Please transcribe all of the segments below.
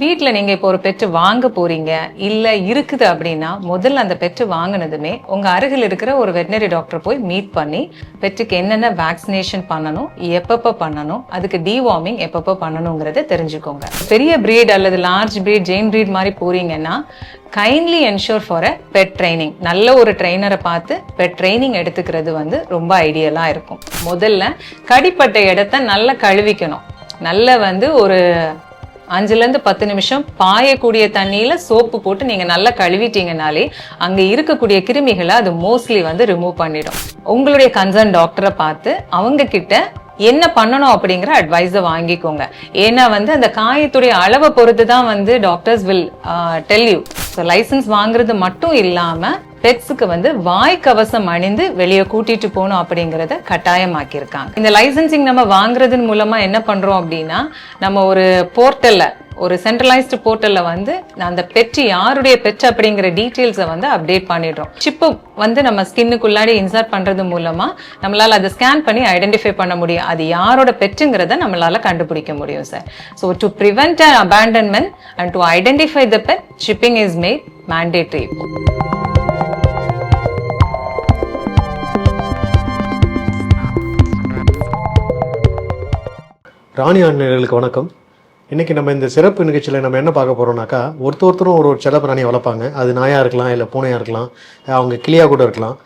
வீட்டில் நீங்கள் இப்போ ஒரு பெட்டு வாங்க போறீங்க இல்லை இருக்குது அப்படின்னா முதல்ல அந்த பெட்டு வாங்கினதுமே உங்கள் அருகில் இருக்கிற ஒரு வெட்டினரி டாக்டர் போய் மீட் பண்ணி பெட்டுக்கு என்னென்ன வேக்சினேஷன் பண்ணணும் எப்பப்போ பண்ணணும் அதுக்கு டிவார்மிங் எப்பப்போ பண்ணணுங்கிறத தெரிஞ்சுக்கோங்க. பெரிய பிரீட் அல்லது லார்ஜ் பிரீட் ஜெயின் பிரீட் மாதிரி போறீங்கன்னா kindly ensure for a pet training நல்ல ஒரு ட்ரைனரை பார்த்து பெட் ட்ரைனிங் எடுத்துக்கிறது வந்து ரொம்ப ஐடியலாக இருக்கும். முதல்ல கடிப்பட்ட இடத்த நல்லா கழுவிக்கணும். நல்ல வந்து ஒரு அஞ்சுலேருந்து பத்து நிமிஷம் பாயக்கூடிய தண்ணியில் சோப்பு போட்டு நீங்கள் நல்லா கழுவிட்டீங்கனாலே அங்கே இருக்கக்கூடிய கிருமிகளை அது மோஸ்ட்லி வந்து ரிமூவ் பண்ணிடும். உங்களுடைய கன்சர்ன் டாக்டரை பார்த்து அவங்க கிட்ட என்ன பண்ணணும் அப்படிங்கிற அட்வைஸை வாங்கிக்கோங்க. ஏன்னா வந்து அந்த காயத்துடைய அளவை பொறுத்து தான் வந்து doctors will tell you so license வாங்குறது மட்டும் இல்லாமல் பெட்ஸுக்கு வந்து வாய் கவசம் அணிந்து வெளியே கூட்டிட்டு போகணும் அப்படிங்கறத கட்டாயமாக்கியிருக்காங்க. இந்த லைசன்சிங் நம்ம வாங்குறதன் மூலமா என்ன பண்றோம் அப்படின்னா நம்ம ஒரு போர்ட்டல்ல ஒரு சென்ட்ரலைஸ்டு போர்ட்டல்ல வந்து அந்த பெட் யாருடைய பெட் அப்படிங்கிற டீட்டெயில்ஸை வந்து அப்டேட் பண்ணிடுறோம். சிப்பு வந்து நம்ம ஸ்கின்னுக்குள்ளாடி இன்சர்ட் பண்றது மூலமா நம்மளால அதை ஸ்கேன் பண்ணி ஐடென்டிஃபை பண்ண முடியும். அது யாரோட பெட்டுங்கிறத நம்மளால கண்டுபிடிக்க முடியும் sir so to prevent and abandonment and to identify the pet shipping is made mandatory ராணி ஆண்களுக்கு வணக்கம். இன்றைக்கி நம்ம இந்த சிறப்பு நிகழ்ச்சியில் நம்ம என்ன பார்க்க போகிறோம்னாக்கா ஒருத்தர் ஒருத்தரும் ஒரு ஒரு செல்ல பிராணியை வளர்ப்பாங்க. அது நாயாக இருக்கலாம் இல்லை பூனையாக இருக்கலாம் அவங்க கிளியாக கூட இருக்கலாம்.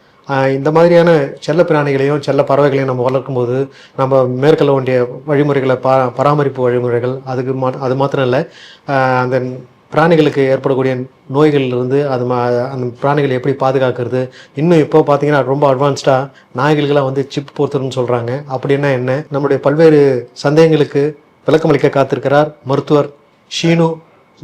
இந்த மாதிரியான செல்ல பிராணிகளையும் செல்ல பறவைகளையும் நம்ம வளர்க்கும்போது நம்ம மேற்கொள்ள வேண்டிய வழிமுறைகளை பராமரிப்பு வழிமுறைகள் அதுக்கு மா அது மாத்திரம் இல்லை. அந்த பிராணிகளுக்கு ஏற்படக்கூடிய நோய்கள்லேருந்து அது மா அந்த பிராணிகளை எப்படி பாதுகாக்கிறது? இன்னும் இப்போ பார்த்தீங்கன்னா ரொம்ப அட்வான்ஸ்டாக நாய்களுக்கெல்லாம் வந்து சிப் பொறுத்துன்னு சொல்கிறாங்க அப்படின்னா என்ன? நம்முடைய பல்வேறு சந்தேகங்களுக்கு விளக்கமளிக்க காத்திருக்கிறார் மருத்துவர் ஷீனு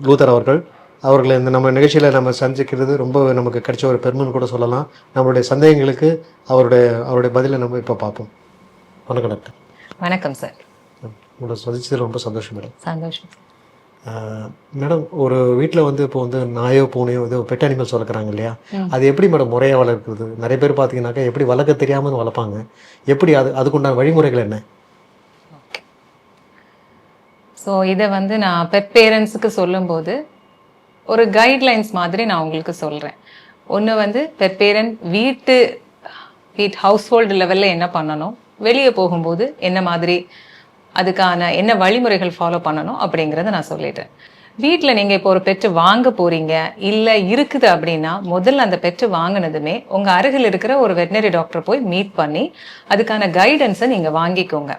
லூதர் அவர்கள். அவர்களை இந்த நம்ம நிகழ்ச்சியில் நம்ம சந்திக்கிறது ரொம்ப நமக்கு கிடைச்ச ஒரு பெருமைன்னு கூட சொல்லலாம். நம்மளுடைய சந்தேகங்களுக்கு அவருடைய அவருடைய பதிலை நம்ம இப்போ பார்ப்போம். வணக்கம் டாக்டர். வணக்கம் சார். உங்களை சந்திச்சது ரொம்ப சந்தோஷம் மேடம். சந்தோஷம். மேடம் ஒரு வீட்டில் வந்து இப்போ வந்து நாயோ பூனையோ இது பெட் அனிமல்ஸ் வளர்க்குறாங்க இல்லையா? அது எப்படி மேடம் முறையாக வளர்க்குறது? நிறைய பேர் பார்த்தீங்கன்னாக்கா எப்படி வளர்க்க தெரியாமல் வளர்ப்பாங்க. எப்படி அது அதுக்குண்டான வழிமுறைகள் என்ன? ஸோ இதை வந்து நான் பெட் பேரண்ட்ஸுக்கு சொல்லும்போது ஒரு கைட்லைன்ஸ் மாதிரி நான் உங்களுக்கு சொல்கிறேன் ஒன்று வந்து பெட் பேரண்ட் வீட்டு வீட் ஹவுஸ் ஹோல்டு லெவலில் என்ன பண்ணணும்? வெளியே போகும்போது என்ன மாதிரி அதுக்கான என்ன வழிமுறைகள் ஃபாலோ பண்ணணும் அப்படிங்கிறத நான் சொல்லிட்டேன். வீட்டில் நீங்கள் இப்போ ஒரு பெட்டு வாங்க போகிறீங்க இல்லை இருக்குது அப்படின்னா முதல்ல அந்த பெட்டு வாங்கினதுமே உங்கள் அருகில் இருக்கிற ஒரு வெட்டினரி டாக்டர் போய் மீட் பண்ணி அதுக்கான கைடன்ஸை நீங்கள் வாங்கிக்கோங்க.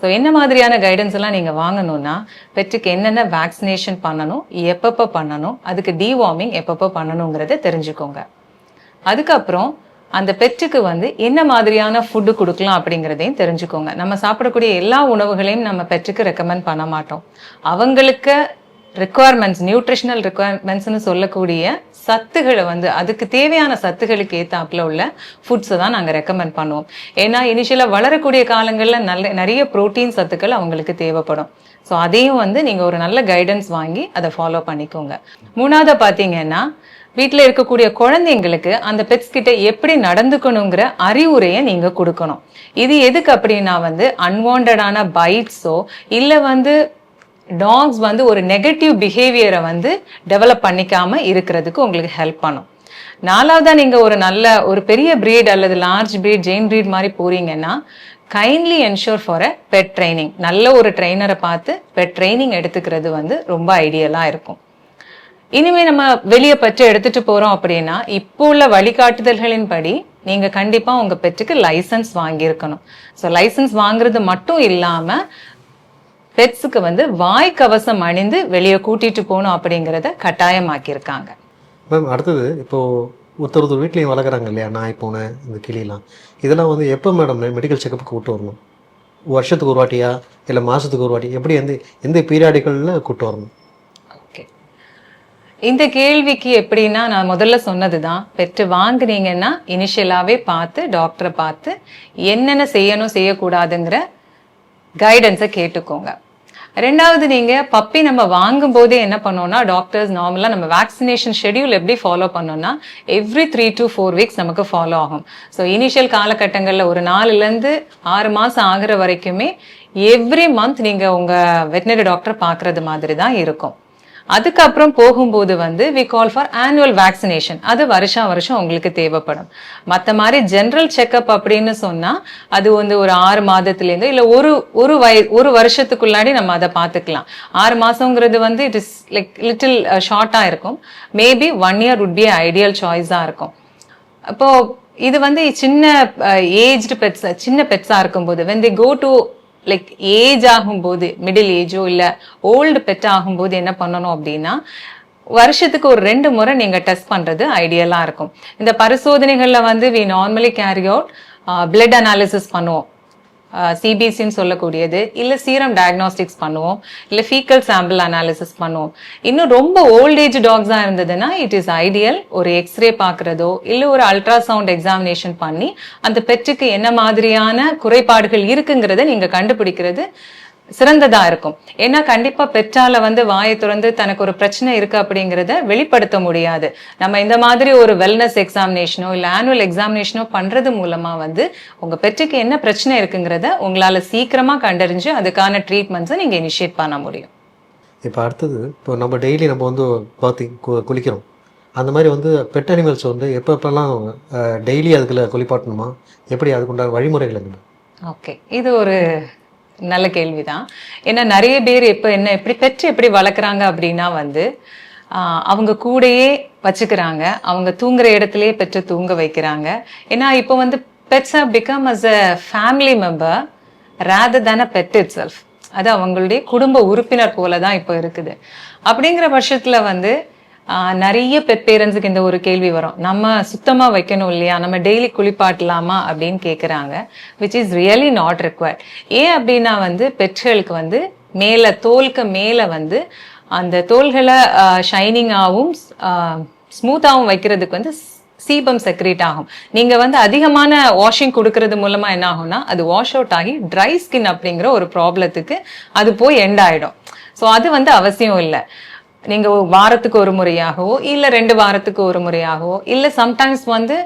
ஸோ என்ன மாதிரியான கைடன்ஸ் எல்லாம் நீங்கள் வாங்கணும்னா பெட்டுக்கு என்னென்ன வேக்சினேஷன் பண்ணணும் எப்பப்போ பண்ணணும் அதுக்கு டிவார்மிங் எப்பப்போ பண்ணணுங்கிறத தெரிஞ்சுக்கோங்க. அதுக்கப்புறம் அந்த பெட்டுக்கு வந்து என்ன மாதிரியான ஃபுட்டு கொடுக்கலாம் அப்படிங்கிறதையும் தெரிஞ்சுக்கோங்க. நம்ம சாப்பிடக்கூடிய எல்லா உணவுகளையும் நம்ம பெட்டுக்கு ரெக்கமெண்ட் பண்ண மாட்டோம். அவங்களுக்கு ரெக்குவயர்மெண்ட்ஸ் நியூட்ரிஷனல் ரெக்குவயர்மெண்ட்ஸ்னு சொல்லக்கூடிய சத்துகளை வந்து அதுக்கு தேவையான சத்துகளுக்கு ஏற்றாப்புல உள்ள ஃபுட்ஸை தான் நாங்கள் ரெக்கமெண்ட் பண்ணுவோம். ஏன்னா இனிஷியலாக வளரக்கூடிய காலங்களில் நல்ல நிறைய புரோட்டீன் சத்துக்கள் அவங்களுக்கு தேவைப்படும். ஸோ அதையும் வந்து நீங்கள் ஒரு நல்ல கைடன்ஸ் வாங்கி அதை ஃபாலோ பண்ணிக்கோங்க. மூணாவது பார்த்தீங்கன்னா வீட்டில் இருக்கக்கூடிய குழந்தைங்களுக்கு அந்த பெட்ஸ் கிட்ட எப்படி நடந்துக்கணுங்கிற அறிவுரையை நீங்க கொடுக்கணும். இது எதுக்கு அப்படின்னா வந்து அன்வான்டான பைட்ஸோ இல்லை வந்து டாக்ஸ் வந்து ஒரு நெகட்டிவ் பிஹேவியரை வந்து டெவலப் பண்ணிக்காம இருக்கிறதுக்கு உங்களுக்கு ஹெல்ப் பண்ணும். நாலாவதா நீங்க ஒரு நல்ல ஒரு பெரிய பிரீட் அல்லது லார்ஜ் பிரீட் ஜெயின் பிரீட் மாதிரி போறீங்கன்னா kindly ensure for a pet training நல்ல ஒரு ட்ரைனரை பார்த்து பெட் ட்ரைனிங் எடுத்துக்கிறது வந்து ரொம்ப ஐடியலா இருக்கும். இனிமே நம்ம வெளியே பற்றி எடுத்துட்டு போறோம் அப்படின்னா இப்போ உள்ள வழிகாட்டுதல்களின்படி நீங்க கண்டிப்பா உங்க பெட்டுக்கு லைசன்ஸ் வாங்கியிருக்கணும். ஸோ லைசன்ஸ் வாங்குறது மட்டும் இல்லாம பெட்ஸுக்கு வந்து வாய் கவசம் அணிந்து வெளியே கூட்டிட்டு போகணும் அப்படிங்கிறத கட்டாயமாக்கியிருக்காங்க. மேம் அடுத்தது இப்போ ஒருத்தர் ஒருத்தர் வீட்லேயும் வளர்க்குறாங்க இல்லையா? நாய் பூனை இந்த கிளிலாம். இதெல்லாம் வந்து எப்போ மேடம் மெடிக்கல் செக்கப்புக்கு கூட்டு வரணும்? வருஷத்துக்கு ஒரு வாட்டியா? இல்லை மாதத்துக்கு ஒரு வாட்டி? எப்படி எந்த எந்த பீரியாடிகளில் கூட்டு வரணும்? இந்த கேள்விக்கு எப்படின்னா நான் முதல்ல சொன்னதுதான். பெற்று வாங்குனீங்கன்னா இனிஷியலாகவே பார்த்து டாக்டரை பார்த்து என்னென்ன செய்யணும் செய்யக்கூடாதுங்கிற கைடன்ஸை கேட்டுக்கோங்க. ரெண்டாவது நீங்கள் பப்பி நம்ம வாங்கும் போதே என்ன பண்ணோம்னா டாக்டர்ஸ் நார்மலாக நம்ம வேக்சினேஷன் ஷெட்யூல் எப்படி ஃபாலோ பண்ணோம்னா every three to four weeks நமக்கு ஃபாலோ ஆகும். ஸோ இனிஷியல் காலகட்டங்களில் ஒரு நாலுலேருந்து ஆறு மாதம் ஆகிற வரைக்குமே எவ்ரி மந்த் நீங்கள் உங்கள் வெட்டினரி டாக்டர் பார்க்குறது மாதிரி தான் இருக்கும். அதுக்கப்புறம் போகும்போது வந்து we call for annual vaccination அது வருஷம் வருஷம் உங்களுக்கு தேவைப்படும். மற்ற மாதிரி ஜென்ரல் செக்கப் அப்படின்னு சொன்னால் அது வந்து ஒரு ஆறு மாதத்துலேருந்து இல்லை ஒரு ஒரு வய ஒரு வருஷத்துக்குள்ளாடி நம்ம அதை பார்த்துக்கலாம். ஆறு மாதங்கிறது வந்து இட் இஸ் லைக் லிட்டில் ஷார்ட்டாக இருக்கும். Maybe one year would be ideal சாய்ஸாக இருக்கும். அப்போது இது வந்து சின்ன uh, ஏஜ்டு பெட்ஸ் சின்ன பெட்ஸாக இருக்கும்போது when they go to like age ஆகும்போது மிடில் ஏஜோ இல்லை ஓல்டு பெட் ஆகும்போது என்ன பண்ணணும் அப்படின்னா வருஷத்துக்கு ஒரு ரெண்டு முறை நீங்கள் டெஸ்ட் பண்ணுறது ஐடியலாக இருக்கும். இந்த பரிசோதனைகளில் வந்து we normally carry out blood analysis பண்ணுவோம். சிபிஎஸ்சின்னு சொல்லக்கூடியது இல்லை சீரம் டயக்னாஸ்டிக்ஸ் பண்ணுவோம் இல்லை ஃபீக்கல் சாம்பிள் அனாலிசிஸ் பண்ணுவோம். இன்னும் ரொம்ப ஓல்டேஜ் டாக்ஸாக இருந்ததுன்னா இட் இஸ் ஐடியல் ஒரு எக்ஸ்ரே பார்க்குறதோ இல்லை ஒரு அல்ட்ராசவுண்ட் எக்ஸாமினேஷன் பண்ணி அந்த பெற்றுக்கு என்ன மாதிரியான குறைபாடுகள் இருக்குங்கிறத நீங்கள் கண்டுபிடிக்கிறது சிறந்ததா இருக்கும். ஏன்னா கண்டிப்பா பெற்றால வந்து வாயை திறந்து தனக்கு ஒரு பிரச்சனை இருக்கு அப்படிங்கறத வெளிப்படுத்த முடியாது. நம்ம இந்த மாதிரி ஒரு வெல்னஸ் எக்ஸாமினேஷனோ இல்ல ஆனுவல் எக்ஸாமினேஷனோ பண்றது மூலமா வந்து உங்க பெற்றுக்கு என்ன பிரச்சனை இருக்குங்கிறத உங்களால சீக்கிரமா கண்டறிஞ்சு அதுக்கான ட்ரீட்மெண்ட்ஸை நீங்க இனிஷியேட் பண்ண முடியும். இப்போ அடுத்தது இப்போ நம்ம டெய்லி நம்ம வந்து பாத்தி கு- குளிக்கிறோம். அந்த மாதிரி வந்து பெட் அனிமல்ஸ் வந்து எப்பப்பெல்லாம் டெய்லி அதுக்குள்ள குளிப்பாட்டணுமா? எப்படி அதுக்குண்டான வழிமுறைகள் என்ன? ஓகே. இது ஒரு நல்ல கேள்விதான். ஏன்னா நிறைய பேர் இப்போ என்ன எப்படி பெற்று எப்படி வளர்க்குறாங்க அப்படின்னா வந்து அவங்க கூடயே வச்சுக்கிறாங்க. அவங்க தூங்குற இடத்துலயே பெற்று தூங்க வைக்கிறாங்க. ஏன்னா இப்போ வந்து pets are become as a family member rather than pet itself அது அவங்களுடைய குடும்ப உறுப்பினர் போல தான் இப்போ இருக்குது. அப்படிங்கிற பட்சத்தில் வந்து நிறைய பெட் பேரண்ட்ஸுக்கு இந்த ஒரு கேள்வி வரும். நம்ம சுத்தமாக வைக்கணும் இல்லையா? நம்ம டெய்லி குளிப்பாட்டலாமா அப்படின்னு கேட்குறாங்க which is really not required. ஏன் அப்படின்னா வந்து பெட்களுக்கு வந்து மேலே தோலுக்கு மேலே வந்து அந்த தோள்களை ஷைனிங்காகவும் ஸ்மூத்தாகவும் வைக்கிறதுக்கு வந்து சீபம் செக்ரேட் ஆகும். நீங்க வந்து அதிகமான வாஷிங் கொடுக்கறது மூலமா என்ன ஆகும்னா அது வாஷ் அவுட் ஆகி ட்ரை ஸ்கின் அப்படிங்கிற ஒரு ப்ராப்ளத்துக்கு அது போய் எண்ட் ஆயிடும். ஸோ அது வந்து அவசியம் இல்லை. நீங்கள் வாரத்துக்கு ஒரு முறையாகவோ இல்லை ரெண்டு வாரத்துக்கு ஒரு முறையாகவோ இல்லை சம்டைம்ஸ் வந்து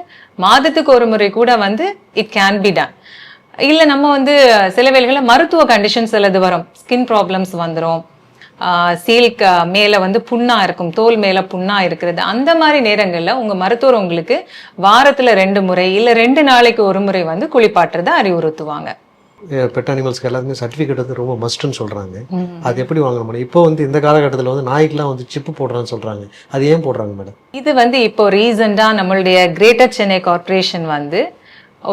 மாதத்துக்கு ஒரு முறை கூட வந்து இட் கேன் பி டன் இல்லை நம்ம வந்து சில வேலைகளில் மருத்துவ கண்டிஷன்ஸ் சிலது வரும். ஸ்கின் ப்ராப்ளம்ஸ் வந்துடும் சீல்க்கு மேலே வந்து புண்ணாக இருக்கும். தோல் மேலே புண்ணாக இருக்கிறது. அந்த மாதிரி நேரங்களில் உங்கள் மருத்துவர் உங்களுக்கு வாரத்தில் ரெண்டு முறை இல்லை ரெண்டு நாளைக்கு ஒரு முறை வந்து குளிப்பாட்டுறதை அறிவுறுத்துவாங்க. பெட் அனிமல்ஸ்க்கு எல்லாத்துக்குமே சர்டிஃபிகேட் வந்து ரொம்ப மஸ்ட்னு சொல்றாங்க. அது எப்படி வாங்க முடியும் இப்போ வந்து இந்த காலகட்டத்தில் வந்து நாய்க்கெல்லாம் வந்து சிப்பு போடுறான்னு சொல்றாங்க. அது ஏன் போடுறாங்க மேடம்? இது வந்து இப்போ ரீசெண்டா நம்மளுடைய கிரேட்டர் சென்னை கார்ப்பரேஷன் வந்து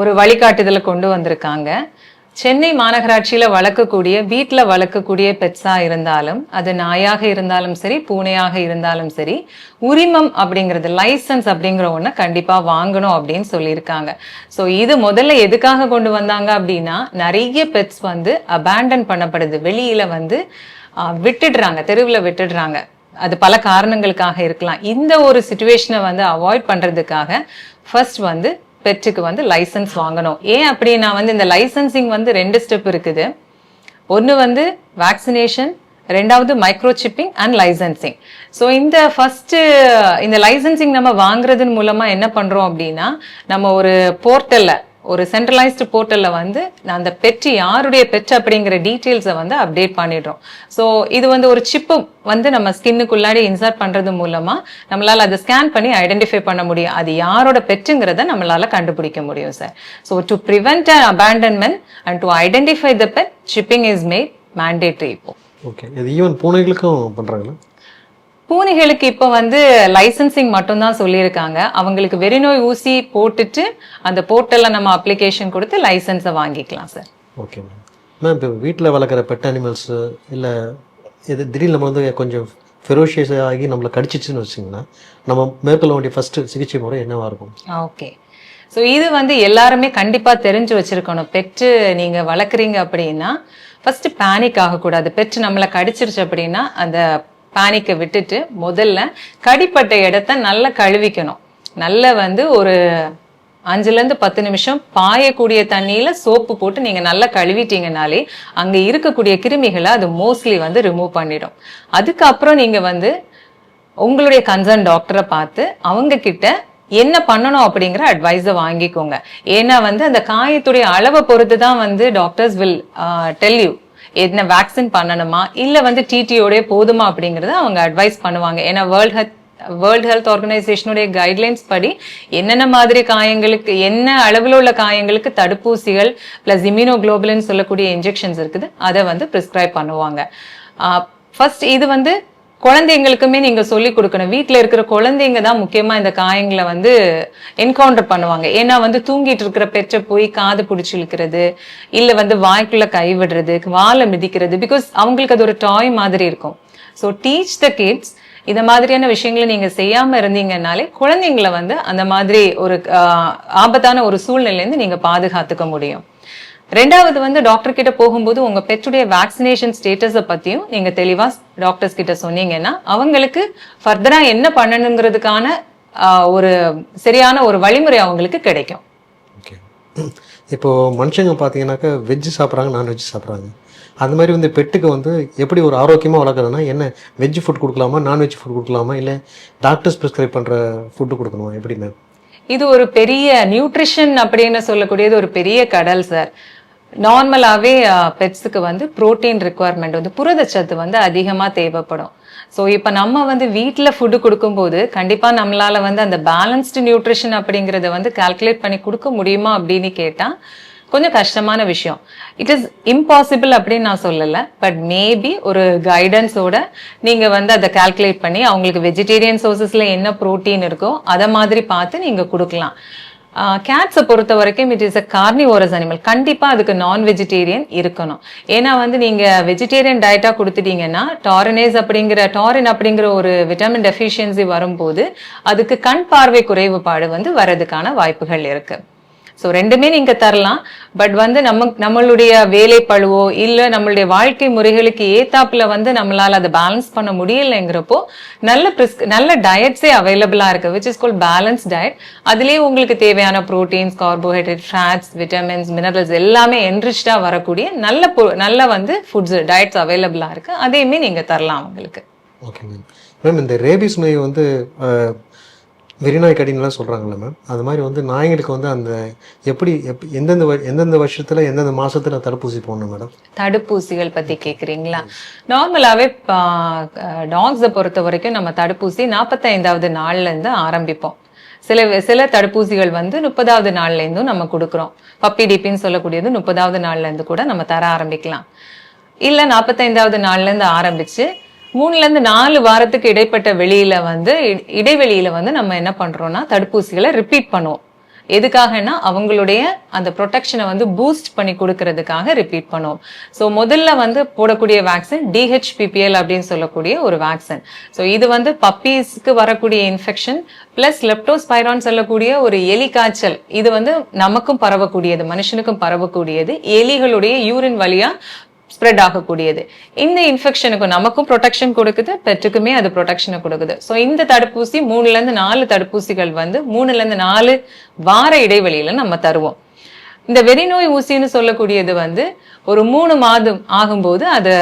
ஒரு வழிகாட்டுதலை கொண்டு வந்திருக்காங்க. சென்னை மாநகராட்சியில் வளர்க்கக்கூடிய வீட்டில் வளர்க்கக்கூடிய பெட்ஸாக இருந்தாலும் அது நாயாக இருந்தாலும் சரி பூனையாக இருந்தாலும் சரி உரிமம் அப்படிங்கிறது லைசன்ஸ் அப்படிங்கிற ஒன்று கண்டிப்பாக வாங்கணும் அப்படின்னு சொல்லியிருக்காங்க. ஸோ இது முதல்ல எதுக்காக கொண்டு வந்தாங்க அப்படின்னா நிறைய பெட்ஸ் வந்து அபேண்டன் பண்ணப்படுது. வெளியில் வந்து விட்டுடுறாங்க தெருவில் விட்டுடுறாங்க. அது பல காரணங்களுக்காக இருக்கலாம். இந்த ஒரு சுச்சுவேஷனை வந்து அவாய்ட் பண்ணுறதுக்காக ஃபர்ஸ்ட் வந்து பெட்டுக்கு வந்து லைசன்ஸ் வாங்கணும். ஏன் அப்படின்னா வந்து இந்த லைசன்சிங் வந்து ரெண்டு ஸ்டெப் இருக்குது. ஒன்று வந்து வேக்சினேஷன் ரெண்டாவது மைக்ரோசிப்பிங் அண்ட் லைசன்சிங் ஸோ இந்த ஃபஸ்ட்டு இந்த லைசன்சிங் நம்ம வாங்குறதன் மூலமாக என்ன பண்ணுறோம் அப்படின்னா நம்ம ஒரு போர்ட்டலில் ஒரு சென்ட்ரலைஸ்டு போர்ட்டலில் வந்து நான் அந்த பெற்று யாருடைய பெற்று அப்படிங்கிற டீட்டெயில்ஸை வந்து அப்டேட் பண்ணிடுறோம். ஸோ இது வந்து ஒரு சிப்பு வந்து நம்ம ஸ்கின்னுக்குள்ளாடி இன்சர்ட் பண்றது மூலமா நம்மளால அதை ஸ்கேன் பண்ணி ஐடென்டிஃபை பண்ண முடியும். அது யாரோட பெற்றுங்கிறத நம்மளால கண்டுபிடிக்க முடியும் sir so to prevent and abandonment and to identify the pet shipping is made mandatory இப்போ. ஓகே இது ஈவன் பூனைகளுக்கும் பண்ணுறாங்களா பூனைகளுக்கு இப்போ வந்து லைசன்சிங் மட்டும்தான் சொல்லியிருக்காங்க. அவங்களுக்கு வெறிநோய் ஊசி போட்டுட்டு அந்த போர்ட்டல்ல நம்ம அப்ளிகேஷன் கொடுத்து லைசன்ஸை வாங்கிக்கலாம் சார் ஓகே மேம் மேம் இப்போ வீட்டில் வளர்க்குற பெட் அனிமல்ஸு இல்லை இது திடீர்னு நம்ம வந்து கொஞ்சம் ஃபெரோஷியஸ் ஆகி நம்மளை கடிச்சிச்சுன்னு வச்சிங்கன்னா நம்ம மேற்கொள்ள வேண்டிய ஃபஸ்ட்டு சிகிச்சை முறை என்னவா இருக்கும்? ஓகே ஸோ இது வந்து எல்லாருமே கண்டிப்பா தெரிஞ்சு வச்சிருக்கணும். பெற்று நீங்க வளர்க்குறீங்க அப்படின்னா ஃபர்ஸ்ட் பேனிக் ஆகக்கூடாது. பெற்று நம்மளை கடிச்சிருச்சு அப்படின்னா அந்த பேனிக்கை விட்டுட்டு முதல்ல கடிப்பட்ட இடத்த நல்லா கழுவிக்கணும். நல்லா வந்து ஒரு அஞ்சுலேருந்து பத்து நிமிஷம் பாயக்கூடிய தண்ணியில் சோப்பு போட்டு நீங்கள் நல்லா கழுவிட்டீங்கனாலே அங்கே இருக்கக்கூடிய கிருமிகளை அது மோஸ்ட்லி வந்து ரிமூவ் பண்ணிடும். அதுக்கப்புறம் நீங்கள் வந்து உங்களுடைய கன்சர்ன் டாக்டரை பார்த்து அவங்க கிட்ட என்ன பண்ணணும் அப்படிங்கிற அட்வைஸை வாங்கிக்கோங்க. ஏன்னா வந்து அந்த காயத்துடைய அளவை பொறுத்து தான் வந்து டாக்டர்ஸ் வில் டெல் யூ என்ன வேக்சின் பண்ணணுமா? இல்லை வந்து டிடியோடய போதுமா அப்படிங்கிறத அவங்க அட்வைஸ் பண்ணுவாங்க. ஏன்னா வேர்ல்ட் ஹெல்த் வேர்ல்ட் ஹெல்த் ஆர்கனைசேஷனுடைய கைட்லைன்ஸ் படி என்னென்ன மாதிரி காயங்களுக்கு என்ன அளவில் உள்ள காயங்களுக்கு தடுப்பூசிகள் பிளஸ் இம்யூனோகுளோபுலின் சொல்லக்கூடிய இன்ஜெக்ஷன்ஸ் இருக்குது அதை வந்து ப்ரிஸ்கிரைப் பண்ணுவாங்க. ஃபர்ஸ்ட் இது வந்து குழந்தைங்களுக்குமே நீங்க சொல்லி கொடுக்கணும். வீட்டில் இருக்கிற குழந்தைங்க தான் முக்கியமா இந்த காயங்களை வந்து என்கவுண்டர் பண்ணுவாங்க. ஏன்னா வந்து தூங்கிட்டு இருக்கிற பெற்ற போய் காது பிடிச்சி இழுக்கிறது இல்ல வந்து வாய்க்குள்ள கை விடுறது வாழை மிதிக்கிறது பிகாஸ் அவங்களுக்கு அது ஒரு டாய் மாதிரி இருக்கும். ஸோ டீச் த கிட்ஸ் இந்த மாதிரியான விஷயங்களை நீங்க செய்யாம இருந்தீங்கன்னாலே குழந்தைங்களை வந்து அந்த மாதிரி ஒரு ஆபத்தான ஒரு சூழ்நிலையிலேருந்து நீங்க பாதுகாத்துக்க முடியும். ரெண்டாவது வந்து டாக்டர் கிட்ட போகும்போது உங்க பெற்றுடைய வேக்சினேஷன் ஸ்டேட்டஸை பத்தியும் நீங்க தெளிவா டாக்டர்ஸ் கிட்ட சொன்னீங்கன்னா அவங்களுக்கு ஃபர்தரா என்ன பண்ணணுங்கிறதுக்கான ஒரு சரியான ஒரு வழிமுறை அவங்களுக்கு கிடைக்கும். ஓகே இப்போது மனுஷங்க பார்த்தீங்கன்னாக்கா வெஜ்ஜு சாப்பிட்றாங்க நான்வெஜ் சாப்பிட்றாங்க. அந்த மாதிரி வந்து பெட்டுக்கு வந்து எப்படி ஒரு ஆரோக்கியமாக வளர்க்குறதுனா என்ன வெஜ் ஃபுட் கொடுக்கலாமா நான்வெஜ் ஃபுட் கொடுக்கலாமா இல்லை டாக்டர்ஸ் ப்ரிஸ்கிரைப் பண்ணுற ஃபுட்டு கொடுக்கணுமா? எப்படி மேம் இது ஒரு பெரிய நியூட்ரிஷன் அப்படின்னு சொல்லக்கூடியது ஒரு பெரிய கடல் சார் நார்மலாகவே பெட்ஸுக்கு வந்து புரோட்டீன் ரெக்குவயர்மெண்ட் வந்து புரதச்சத்து வந்து அதிகமாக தேவைப்படும். ஸோ இப்போ நம்ம வந்து வீட்டில் ஃபுட்டு கொடுக்கும்போது கண்டிப்பாக நம்மளால் வந்து அந்த பேலன்ஸ்டு நியூட்ரிஷன் அப்படிங்கிறத வந்து கால்குலேட் பண்ணி கொடுக்க முடியுமா அப்படின்னு கேட்டால் கொஞ்சம் கஷ்டமான விஷயம். இட் இஸ் இம்பாசிபிள் அப்படின்னு நான் சொல்லலை. பட் மேபி ஒரு கைடன்ஸோட நீங்கள் வந்து அதை கால்குலேட் பண்ணி அவங்களுக்கு வெஜிடேரியன் சோர்சஸில் என்ன ப்ரோட்டீன் இருக்கோ அதை மாதிரி பார்த்து நீங்கள் கொடுக்கலாம். கேட்ஸை பொறுத்த வரைக்கும் it is a carnivorous animal கண்டிப்பாக அதுக்கு நான் வெஜிடேரியன் இருக்கணும். ஏன்னா வந்து நீங்கள் வெஜிடேரியன் டயட்டாக கொடுத்துட்டீங்கன்னா டாரினேஸ் அப்படிங்கிற டாரின் அப்படிங்கிற ஒரு விட்டமின் டெஃபிஷியன்சி வரும்போது அதுக்கு கண் பார்வை குறைவுபாடு வந்து வர்றதுக்கான வாய்ப்புகள் இருக்குது ஸோ ரெண்டுமே நீங்க தரலாம். பட் வந்து நம்ம நம்மளுடைய வேலை பழுவோ இல்லை நம்மளுடைய வாழ்க்கை முறைகளுக்கு ஏத்தாப்புல வந்து நம்மளால அதை பேலன்ஸ் பண்ண முடியலைங்கிறப்போ நல்ல பிரிஸ் நல்ல டயட்ஸே அவைலபிளா இருக்கு which is call balance diet அதுலேயே உங்களுக்கு தேவையான proteins carbohydrate fats vitamins minerals எல்லாமே என்ரிச்சாக வரக்கூடிய நல்ல நல்ல வந்து ஃபுட்ஸ் டயட்ஸ் அவைலபிளா இருக்கு. அதையுமே நீங்க தரலாம் அவங்களுக்கு ஓகே மேம் மேம் இந்த ரேபிஸ் நோய் வந்து வெறிநாய் கடின்லாம் சொல்கிறாங்களே மேம் அது மாதிரி வந்து நாய்களுக்கு வந்து அந்த எப்படி எப் எந்தெந்த எந்தெந்த வருஷத்தில் எந்தெந்த மாதத்தில் தடுப்பூசி போடணும் மேடம் தடுப்பூசிகள் பற்றி கேட்குறீங்களா நார்மலாகவே டாக்ஸை பொறுத்த வரைக்கும் நம்ம தடுப்பூசி நாற்பத்தைந்தாவது நாள்லேருந்து ஆரம்பிப்போம். சில சில தடுப்பூசிகள் வந்து முப்பதாவது நாள்லேருந்தும் நம்ம கொடுக்குறோம். பப்பி டிபின்னு சொல்லக்கூடியது முப்பதாவது நாள்லேருந்து கூட நம்ம தர ஆரம்பிக்கலாம். இல்லை நாற்பத்தைந்தாவது நாள்லேருந்து ஆரம்பித்து மூணுலேருந்து நாலு வாரத்துக்கு இடைப்பட்ட வெளியில் வந்து இ- வந்து நம்ம என்ன பண்ணுறோம்னா தடுப்பூசிகளை ரிப்பீட் பண்ணுவோம். எதுக்காகனா அவங்களுடைய அந்த ப்ரொடெக்ஷனை வந்து பூஸ்ட் பண்ணி கொடுக்கறதுக்காக ரிப்பீட் பண்ணுவோம். ஸோ முதல்ல வந்து போடக்கூடிய வேக்சின் டிஹெச்பிபிஎல் அப்படின்னு சொல்லக்கூடிய ஒரு வேக்சின் ஸோ இது வந்து பப்பீஸ்க்கு வரக்கூடிய இன்ஃபெக்ஷன் பிளஸ் லெப்டோஸ்பைரான் சொல்லக்கூடிய ஒரு எலி காய்ச்சல். இது வந்து நமக்கும் பரவக்கூடியது மனுஷனுக்கும் பரவக்கூடியது. எலிகளுடைய யூரின் வழியா ஸ்ப்ரெட் ஆகக்கூடியது. இந்த இன்ஃபெக்ஷனுக்கு நமக்கும் ப்ரொடெக்ஷன் கொடுக்குது பெற்றுக்குமே அது ப்ரொடெக்ஷனை கொடுக்குது. ஸோ இந்த தடுப்பூசி மூணுலேருந்து நாலு தடுப்பூசிகள் வந்து மூணுலேருந்து நாலு வார இடைவெளியில் நம்ம தருவோம். இந்த வெறிநோய் ஊசின்னு சொல்லக்கூடியது வந்து ஒரு மூணு மாதம் ஆகும்போது அதை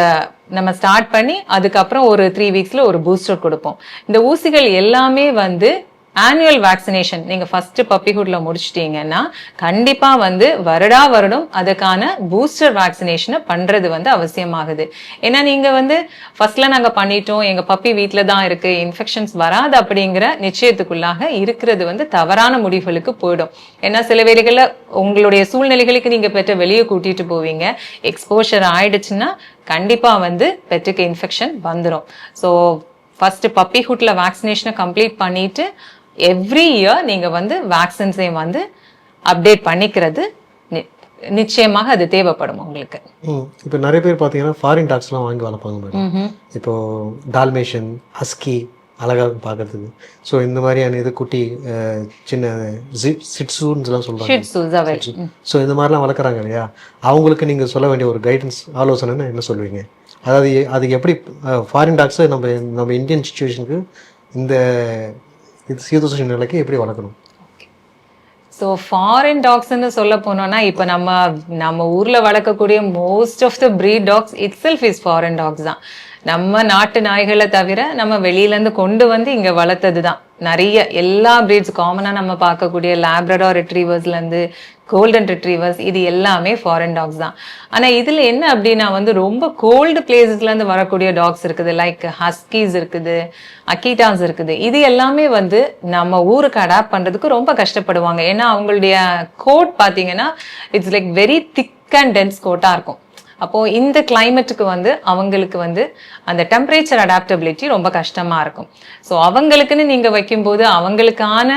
நம்ம ஸ்டார்ட் பண்ணி அதுக்கப்புறம் ஒரு த்ரீ வீக்ஸில் ஒரு பூஸ்டர் கொடுப்போம். இந்த ஊசிகள் எல்லாமே வந்து ஆனுவல் வேக்சினேஷன் நீங்கள் ஃபஸ்ட்டு பப்பிஹுட்டில் முடிச்சிட்டீங்கன்னா கண்டிப்பாக வந்து வருடா வருடம் அதுக்கான பூஸ்டர் வேக்சினேஷனை பண்ணுறது வந்து அவசியமாகுது. ஏன்னா நீங்கள் வந்து ஃபர்ஸ்ட்ல நாங்கள் பண்ணிட்டோம் எங்கள் பப்பி வீட்டில் தான் இருக்குது இன்ஃபெக்ஷன்ஸ் வராது அப்படிங்கிற நிச்சயத்துக்குள்ளாக இருக்கிறது வந்து தவறான முடிவுகளுக்கு போயிடும். ஏன்னா சில வேலைகளில் உங்களுடைய சூழ்நிலைகளுக்கு நீங்கள் பெற்ற வெளியே கூட்டிகிட்டு போவீங்க எக்ஸ்போஷர் ஆயிடுச்சுன்னா கண்டிப்பாக வந்து பெற்றுக்கு இன்ஃபெக்ஷன் வந்துடும் ஸோ ஃபர்ஸ்ட் பப்பிஹுட்டில் வேக்சினேஷனை கம்ப்ளீட் பண்ணிட்டு எவ்ரி இயர் நீங்க வந்து வேக்சின்ஸையும் வந்து அப்டேட் பண்ணிக்கிறது நிச்சயமாக அது தேவைப்படும் உங்களுக்கு. இப்போ நிறைய பேர் பார்த்தீங்கன்னா ஃபாரின் டாக்ஸ்லாம் வாங்கி வளர்ப்பாங்க மேடம் இப்போ டால்மேஷன் ஹஸ்கி அழகாக பார்க்கறதுக்கு ஸோ இந்த மாதிரியான இது குட்டி சின்ன சிட்ஸூன்ஸ்லாம் சொல்கிறாங்க ஸோ இந்த மாதிரிலாம் வளர்க்குறாங்க இல்லையா? அவங்களுக்கு நீங்கள் சொல்ல வேண்டிய ஒரு கைடன்ஸ் ஆலோசனைன்னு என்ன சொல்லுவீங்க? அதாவது அதுக்கு எப்படி ஃபாரின் டாக்ஸை நம்ம நம்ம இந்தியன் சுச்சுவேஷனுக்கு இந்த இது சீதோஷ நிலைக்கு எப்படி வளர்க்கணும்? ஸோ ஃபாரின் டாக்ஸ்ன்னு சொல்ல போனோம்னா இப்போ நம்ம நம்ம ஊரில் வளர்க்கக்கூடிய most of the breed dogs itself is foreign dogs தான். நம்ம நாட்டு நாய்களை தவிர நம்ம வெளியிலேருந்து கொண்டு வந்து இங்கே வளர்த்தது தான் நிறைய எல்லா பிரீட்ஸ் காமனாக நம்ம பார்க்கக்கூடிய லேப்ரடார் ரிட்ரீவர்ஸ்லேருந்து கோல்டன் ரிட்ரீவர்ஸ் இது எல்லாமே ஃபாரின் டாக்ஸ் தான். ஆனால் இதில் என்ன அப்படின்னா வந்து ரொம்ப கோல்டு பிளேசஸ்லேருந்து வரக்கூடிய டாக்ஸ் இருக்குது. லைக் ஹஸ்கீஸ் இருக்குது அக்கீட்டாஸ் இருக்குது. இது எல்லாமே வந்து நம்ம ஊருக்கு அடாப்ட் பண்ணுறதுக்கு ரொம்ப கஷ்டப்படுவாங்க. ஏன்னா அவங்களுடைய கோட் பார்த்தீங்கன்னா it's like very thick and dense கோட்டாக இருக்கும். அப்போ இந்த கிளைமேட்டுக்கு வந்து அவங்களுக்கு வந்து அந்த டெம்பரேச்சர் அடாப்டபிலிட்டி ரொம்ப கஷ்டமா இருக்கும். ஸோ அவங்களுக்குன்னு நீங்க வைக்கும்போது அவங்களுக்கான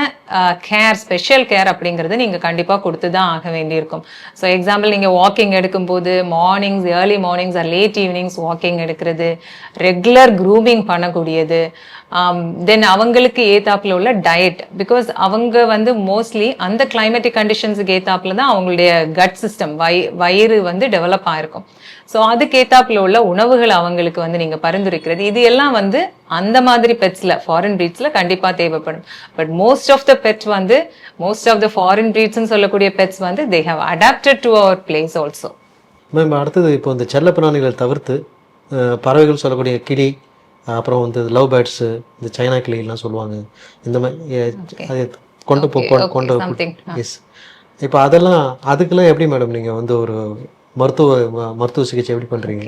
கேர் ஸ்பெஷல் கேர் அப்படிங்கிறது நீங்க கண்டிப்பா கொடுத்து தான் ஆக வேண்டியிருக்கும். ஸோ எக்ஸாம்பிள் நீங்க வாக்கிங் எடுக்கும்போது mornings early mornings or late evenings walking எடுக்கிறது ரெகுலர் க்ரூமிங் பண்ணக்கூடியது Um, தென் அவங்களுக்கு ஏத்தாப்புல உள்ள டயட் பிகாஸ் அவங்க வந்து மோஸ்ட்லி அந்த கிளைமேட்டிக் கண்டிஷன்ஸுக்கு ஏத்தாப்புல தான் அவங்களுடைய கட் சிஸ்டம் வய வயிறு வந்து டெவலப் ஆயிருக்கும். ஸோ அதுக்கு ஏத்தாப்புல உள்ள உணவுகள் அவங்களுக்கு வந்து நீங்க பரிந்துரைக்கிறது. இது எல்லாம் வந்து அந்த மாதிரி பெட்ஸ்ல ஃபாரின் பிரீட்ஸ்ல கண்டிப்பா தேவைப்படும். But most of the pet வந்து மோஸ்ட் ஆஃப் த ஃபாரின் பிரீட்ஸ்னு சொல்லக்கூடிய பெட்ஸ் வந்து they have adapted to our place also ma'am அடுத்தது இப்போ இந்த செல்ல பிராணிகளை தவிர்த்து பறவைகள் சொல்லக்கூடிய கிளி அப்புறம் வந்து லவ் பேர்ட்ஸு இந்த சைனா கிளிலாம் சொல்லுவாங்க. இந்த மாதிரி அது கொண்டு போ கொண்டு-. எஸ் இப்போ அதெல்லாம் அதுக்கெல்லாம் எப்படி மேடம் நீங்கள் வந்து ஒரு மருத்துவ மருத்துவ சிகிச்சை எப்படி பண்ணுறீங்க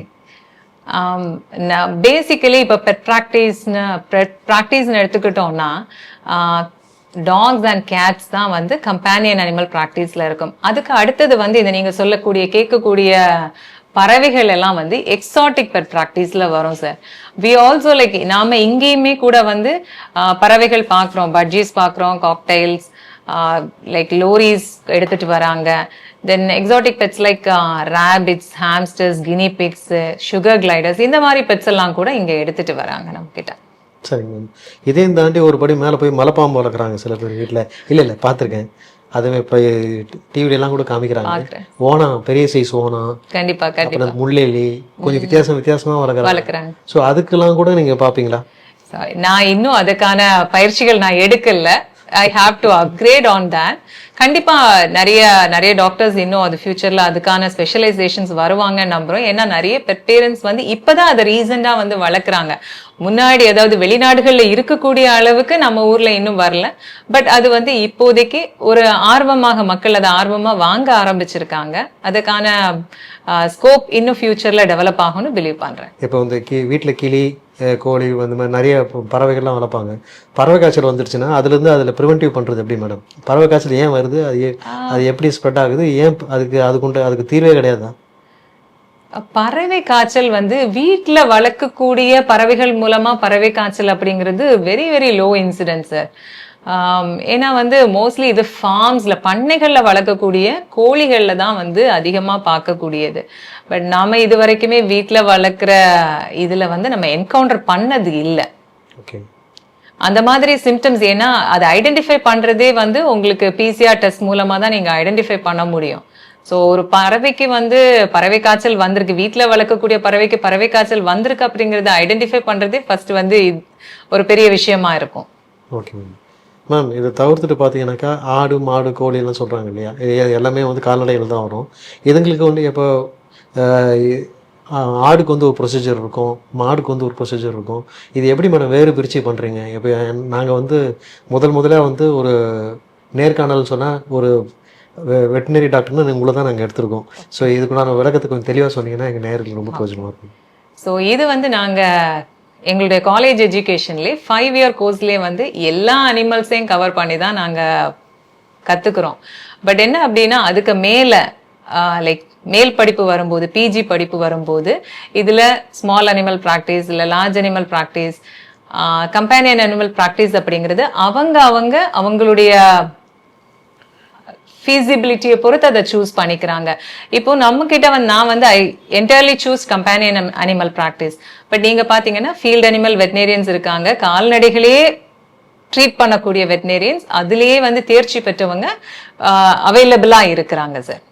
பேசிக்கலி இப்போ பெட் ப்ராக்டிஸ்னு பெட் ப்ராக்டிஸ்னு எடுத்துக்கிட்டோம்னா டாக்ஸ் அண்ட் கேட்ஸ் தான் வந்து கம்பேனியன் அனிமல் ப்ராக்டிஸில் இருக்கும். அதுக்கு அடுத்தது வந்து இதை நீங்கள் சொல்லக்கூடிய கேட்கக்கூடிய பறவைகள் எல்லாம் வந்து எக்ஸாட்டிக் பெட் ப்ராக்டிஸில் வரும் சார் வி ஆல்சோ லைக் நாம இங்கேயுமே கூட வந்து பறவைகள் பார்க்குறோம் பட்ஜீஸ் பார்க்குறோம் காக்டைல்ஸ் லைக் லோரிஸ் எடுத்துட்டு வராங்க. Then exotic pets like rabbits hamsters guinea pigs sugar gliders இந்த மாதிரி பெட்ஸ் எல்லாம் கூட இங்கே எடுத்துட்டு வராங்க நம்ம கிட்ட சரிங்க. மேம் இதையும் தாண்டி ஒரு படி மேலே போய் மலைப்பாம்பு வளர்க்குறாங்க சில பேர் வீட்டில் இல்லை இல்லை பார்த்துருக்கேன். அதுவே இப்போ டிவிலெலாம் கூட காமிக்கிறாங்க. ஓனா பெரிய சைஸ் ஓனா கண்டிப்பா கண்டிப்பா. அப்புறம் முள்ளெலி கொஞ்சம் வித்தியாசம் வித்தியாசமாக வளர்க்குறாங்க. ஸோ அதுக்கெல்லாம் கூட நீங்கள் பார்ப்பீங்களா நான் இன்னும் அதுக்கான பயிற்சிகள் நான் எடுக்கல. I have to upgrade on that. கண்டிப்பா நிறைய நிறைய டாக்டர்ஸ் இன்னும் அது ஃபியூச்சர்ல அதுக்கான ஸ்பெஷலைசேஷன்ஸ் வருவாங்கன்னு நம்புறோம். ஏன்னா நிறைய பேரண்ட்ஸ் வந்து இப்பதான் அதை ரீசெண்டா வந்து வளர்க்குறாங்க. முன்னாடி அதாவது வெளிநாடுகள்ல இருக்கக்கூடிய அளவுக்கு நம்ம ஊர்ல இன்னும் வரல. பட் அது வந்து இப்போதைக்கு ஒரு ஆர்வமாக மக்கள் அதை ஆர்வமா வாங்க ஆரம்பிச்சிருக்காங்க. அதுக்கான ஸ்கோப் இன்னும் ஃபியூச்சர்ல டெவலப் ஆகும்னு பிலீவ் பண்றேன். இப்போ வந்து கி வீட்டில் கிளி கோழி அந்த மாதிரி நிறைய பறவைகள்லாம் வளர்ப்பாங்க. பறவை காய்ச்சல் வந்துருச்சுன்னா அதுலேருந்து அதில் ப்ரிவென்டிவ் பண்ணுறது எப்படி மேடம் பறவை காய்ச்சல் ஏன் வருது? அது அது எப்படி ஸ்ப்ரெட் ஆகுது? ஏன் அதுக்கு அதுக்குண்டு அதுக்கு தீர்வே கிடையாதா? பறவை காய்ச்சல் வந்து வீட்ல வளர்க்கக்கூடிய பறவைகள் மூலமா பறவை காய்ச்சல் அப்படிங்கிறது very very low incident sir ஏன்னா வந்து மோஸ்ட்லி இது ஃபார்ம்ஸ்ல பண்ணைகள்ல வளர்க்கக்கூடிய கோழிகள்ல தான் வந்து அதிகமா பார்க்கக்கூடியது. பட் நாம இது வரைக்குமே வீட்ல வளர்க்குற இதுல வந்து நம்ம என்கவுண்டர் பண்ணது இல்லை. ஓகே அந்த மாதிரி சிம்டம்ஸ் ஏன்னா அதை ஐடென்டிஃபை பண்றதே வந்து உங்களுக்கு பிசிஆர் டெஸ்ட் மூலமா தான் நீங்க ஐடென்டிஃபை பண்ண முடியும். ஸோ ஒரு பறவைக்கு வந்து பறவை காய்ச்சல் வந்திருக்கு. வீட்டில் வளர்க்கக்கூடிய பறவைக்கு பறவை காய்ச்சல் வந்திருக்கு அப்படிங்கிறத ஐடென்டிஃபை பண்ணுறதே ஃபர்ஸ்ட் வந்து ஒரு பெரிய விஷயமா இருக்கும். ஓகே மேம் மேம் இதை தவிர்த்துட்டு பார்த்தீங்கன்னாக்கா ஆடு மாடு கோழி சொல்கிறாங்க இல்லையா? இது எல்லாமே வந்து கால்நடைகள் தான் வரும். இதுங்களுக்கு வந்து இப்போ ஆடுக்கு வந்து ஒரு ப்ரொசீஜர் இருக்கும். மாடுக்கு வந்து ஒரு ப்ரொசீஜர் இருக்கும். இது எப்படி மேடம் வேறு பிரித்து பண்ணுறீங்க இப்போ நாங்கள் வந்து முதல் முதலாக வந்து ஒரு நேர்காணல் சொன்னால் ஒரு வெட்டினரி டாக்டர்னு உங்களை தான் நாங்கள் எடுத்திருக்கோம். ஸோ இதுக்குள்ளான விளக்கத்தை கொஞ்சம் தெளிவாக சொன்னீங்கன்னா எங்கள் நேருக்கு ரொம்ப பிரயோஜனமாக இருக்கும். ஸோ இது வந்து நாங்க எங்களுடைய காலேஜ் எஜுகேஷன்லேயே ஃபைவ் இயர் கோர்ஸ்லேயே வந்து எல்லா அனிமல்ஸையும் கவர் பண்ணி தான் நாங்க கத்துக்கிறோம். பட் என்ன அப்படின்னா அதுக்கு மேல லைக் மேல் படிப்பு வரும்போது பிஜி படிப்பு வரும்போது இதுல ஸ்மால் அனிமல் ப்ராக்டிஸ் இல்ல large animal practice companion animal practice அப்படிங்கிறது அவங்க அவங்க அவங்களுடைய ஃபீஸிபிலிட்டியை பொறுத்து அதை சூஸ் பண்ணிக்கிறாங்க. இப்போ நம்ம கிட்ட வந்து நான் வந்து I entirely choose companion animal practice but நீங்க பாத்தீங்கன்னா ஃபீல்ட் அனிமல் வெட்டினேரியன்ஸ் இருக்காங்க. கால்நடைகளே ட்ரீட் பண்ணக்கூடிய வெட்டினேரியன்ஸ் அதுலேயே வந்து தேர்ச்சி பெற்றவங்க அவைலபிளா இருக்கிறாங்க சார்